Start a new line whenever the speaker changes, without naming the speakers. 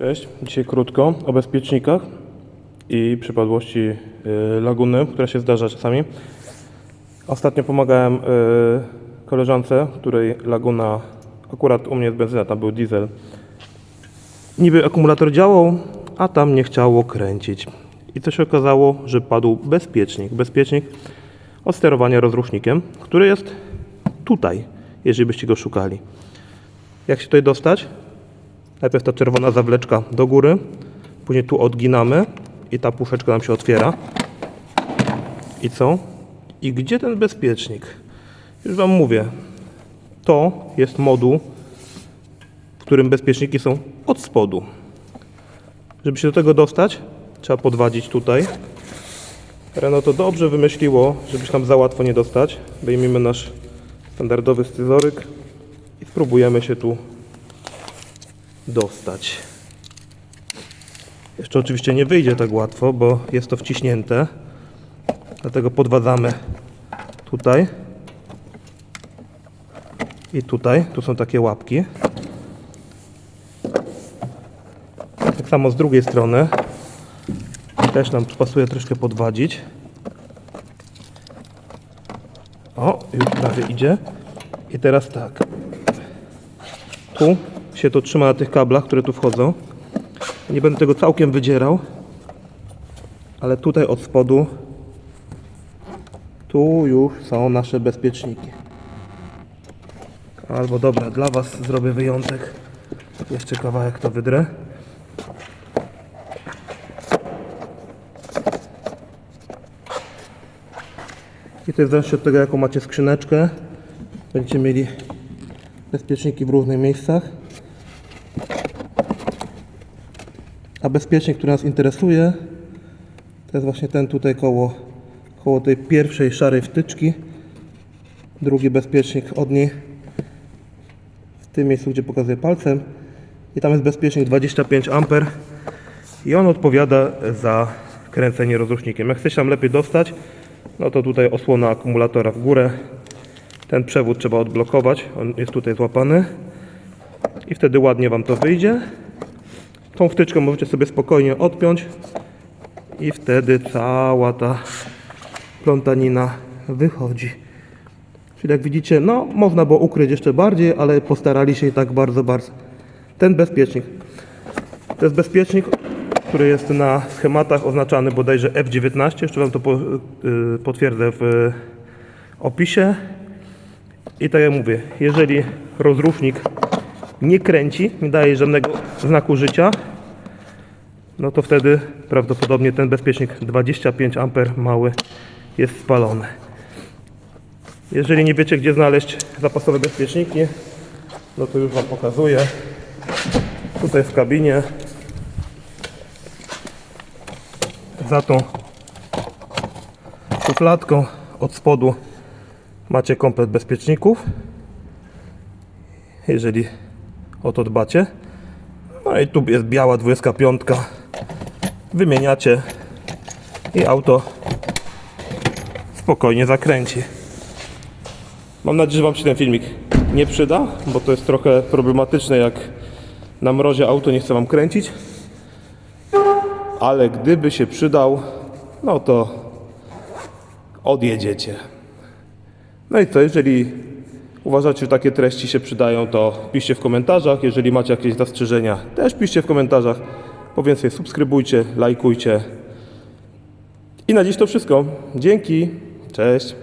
Cześć, dzisiaj krótko o bezpiecznikach i przypadłości y, laguny, która się zdarza czasami. Ostatnio pomagałem y, koleżance, której laguna, akurat u mnie jest benzyna, tam był diesel. Niby akumulator działał, a tam nie chciało kręcić. I co się okazało, że padł bezpiecznik. Bezpiecznik od sterowania rozrusznikiem, który jest tutaj, jeżeli byście go szukali. Jak się tutaj dostać? Najpierw ta czerwona zawleczka do góry, później tu odginamy i ta puszeczka nam się otwiera. I co? I gdzie ten bezpiecznik? Już Wam mówię. To jest moduł, w którym bezpieczniki są od spodu. Żeby się do tego dostać, trzeba podwadzić tutaj. Renault to dobrze wymyśliło, żeby się tam za łatwo nie dostać. Wyjmiemy nasz standardowy scyzoryk i spróbujemy się tu dostać. Jeszcze oczywiście nie wyjdzie tak łatwo, bo jest to wciśnięte. Dlatego podwadzamy tutaj i tutaj. Tu są takie łapki. Tak samo z drugiej strony. Też nam pasuje troszkę podwadzić. O, już prawie idzie. I teraz tak. Tu się to trzyma na tych kablach, które tu wchodzą. Nie będę tego całkiem wydzierał, ale tutaj od spodu tu już są nasze bezpieczniki. Albo dobra, dla Was zrobię wyjątek. Jeszcze kawałek to wydrę. I to jest zależnie od tego, jaką macie skrzyneczkę. Będziecie mieli bezpieczniki w różnych miejscach. A bezpiecznik, który nas interesuje, to jest właśnie ten tutaj koło, koło tej pierwszej szarej wtyczki. Drugi bezpiecznik od niej w tym miejscu, gdzie pokazuję palcem. I tam jest bezpiecznik 25 A i on odpowiada za kręcenie rozrusznikiem. Jak chcecie tam lepiej dostać, no to tutaj osłona akumulatora w górę. Ten przewód trzeba odblokować, on jest tutaj złapany i wtedy ładnie Wam to wyjdzie. Tą wtyczkę możecie sobie spokojnie odpiąć i wtedy cała ta plątanina wychodzi. Czyli jak widzicie, no można było ukryć jeszcze bardziej, ale postarali się i tak bardzo, bardzo. Ten bezpiecznik. To jest bezpiecznik, który jest na schematach oznaczany bodajże F19. Jeszcze Wam to y, potwierdzę w opisie. I tak jak mówię, jeżeli rozrusznik nie kręci, nie daje żadnego znaku życia, no to wtedy prawdopodobnie ten bezpiecznik 25 A mały jest spalony. Jeżeli nie wiecie, gdzie znaleźć zapasowe bezpieczniki, no to już Wam pokazuję. Tutaj w kabinie za tą szufladką od spodu macie komplet bezpieczników. Jeżeli o to dbacie. No i tu jest biała 25. Wymieniacie i auto spokojnie zakręci. Mam nadzieję, że Wam się ten filmik nie przyda, bo to jest trochę problematyczne, jak na mrozie auto nie chce Wam kręcić. Ale gdyby się przydał, no to odjedziecie. No i co, jeżeli uważacie, że takie treści się przydają, to piszcie w komentarzach. Jeżeli macie jakieś zastrzeżenia, też piszcie w komentarzach. Po więcej subskrybujcie, lajkujcie. I na dziś to wszystko. Dzięki. Cześć.